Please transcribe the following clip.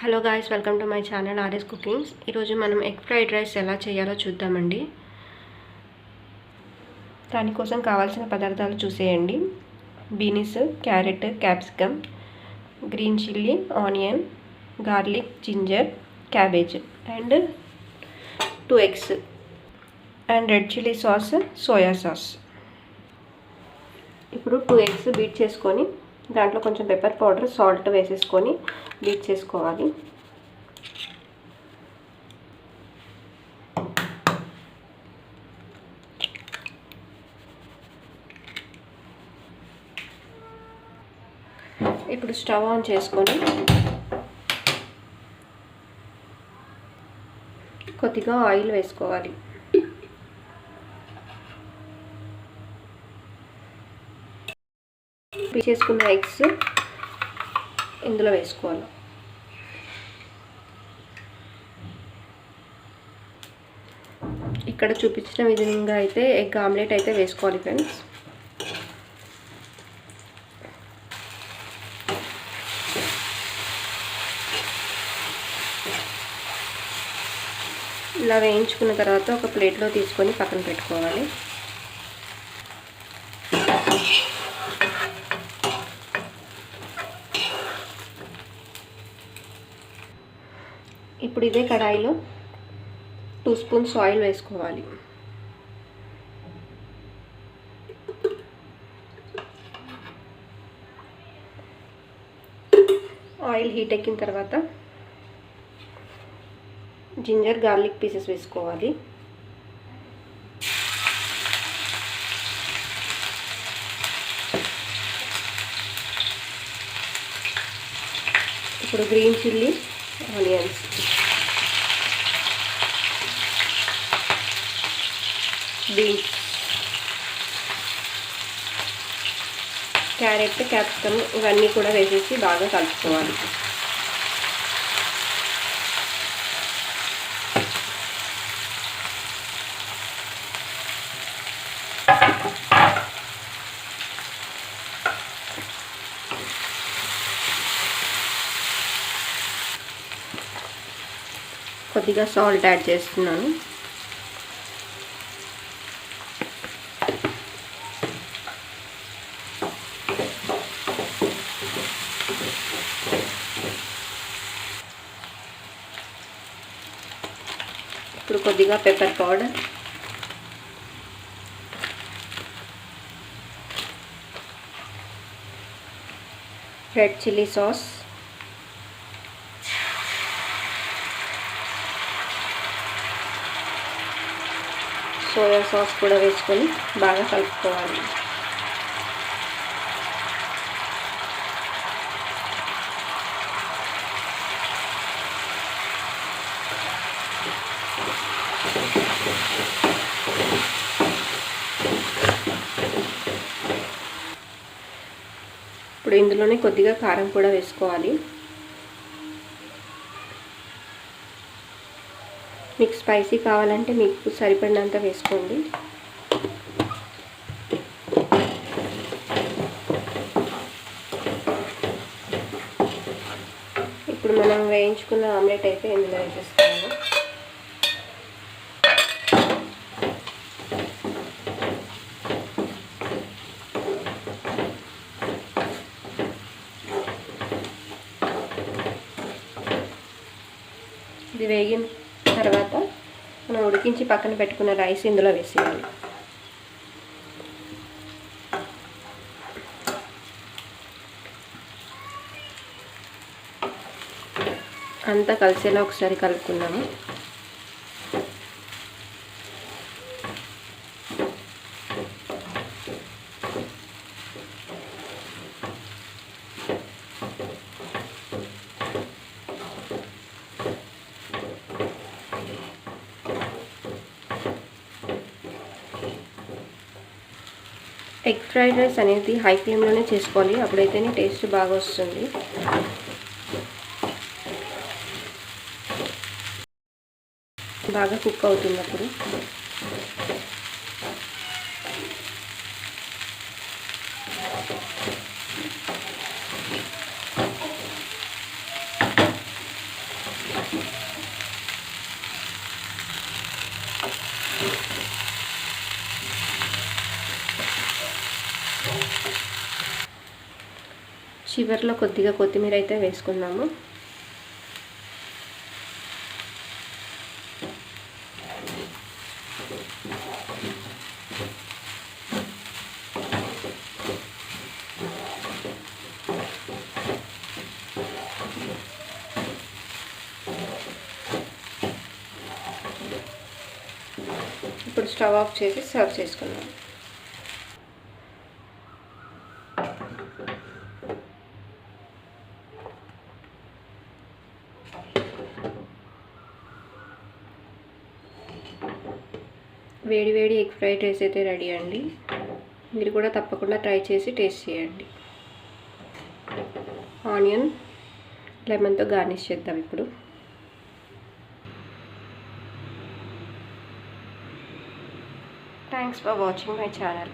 Hello guys welcome to my channel RS cookings ఈరోజు మనం egg fried rice ఎలా చేయాలో చూద్దామండి. దానికోసం కావాల్సిన పదార్థాలు చూసేయండి. Beans carrot capsicum green chilli onion garlic ginger cabbage and two eggs and red chilli sauce soya sauce ఇప్పుడు టూ ఎగ్స్ బీట్ చేసుకొని దాంట్లో కొంచెం పెప్పర్ పౌడర్ సాల్ట్ వేసేసుకొని బీట్ చేసుకోవాలి. ఇప్పుడు స్టవ్ ఆన్ చేసుకొని కొద్దిగా ఆయిల్ వేసుకోవాలి. చేసుకున్న ఎగ్స్ ఇందులో వేసుకోవాలి. ఇక్కడ చూపించిన విధంగా అయితే ఎగ్ ఆమ్లెట్ అయితే వేసుకోవాలి ఫ్రెండ్స్. ఇలా వేయించుకున్న తర్వాత ఒక ప్లేట్లో తీసుకొని పక్కన పెట్టుకోవాలి. ఇప్పుడు ఇదే కడాయిలో టూ స్పూన్స్ ఆయిల్ వేసుకోవాలి. ఆయిల్ హీట్ ఎక్కిన తర్వాత జింజర్ గార్లిక్ పీసెస్ వేసుకోవాలి. ఇప్పుడు green chilli onions beans carrot capsicum ఇవన్నీ కూడా వేసేసి బాగా కలుపుకోవాలి కొద్దిగా సాల్ట్ యాడ్ చేస్తున్నాను. ఇప్పుడు కొద్దిగా pepper powder red chilli sauce soya sauce కూడా వేసుకొని బాగా కలుపుకోవాలి. ఇప్పుడు ఇందులోనే కొద్దిగా కారం కూడా వేసుకోవాలి. మీకు స్పైసీ కావాలంటే మీకు సరిపడినంత వేసుకోండి. ఇప్పుడు మనం వేయించుకున్న ఆమ్లెట్ అయితే ఇందులో వేసేస్తాము ఇది వేగిన తర్వాత మనం ఉడికించి పక్కన పెట్టుకున్న రైస్ ఇందులో వేసేయాలి. అంతా కలిసేలా ఒకసారి కలుపుకున్నాము ఎగ్ ఫ్రైడ్ రైస్ అనేది హై ఫ్లేమ్లోనే చేసుకోవాలి. అప్పుడైతేనే టేస్ట్ బాగా వస్తుంది. బాగా కుక్ అవుతుంది అప్పుడు చివరిలో కొద్దిగా కొత్తిమీర అయితే వేసుకుందాము. ఇప్పుడు స్టవ్ ఆఫ్ చేసి సర్వ్ చేసుకున్నాం వేడి వేడి ఎగ్ ఫ్రైడ్ రైస్ అయితే రెడీ అండి. మీరు కూడా తప్పకుండా ట్రై చేసి టేస్ట్ చేయండి. ఆనియన్ లెమన్తో గార్నిష్ చేద్దాం ఇప్పుడు. Thanks for watching my channel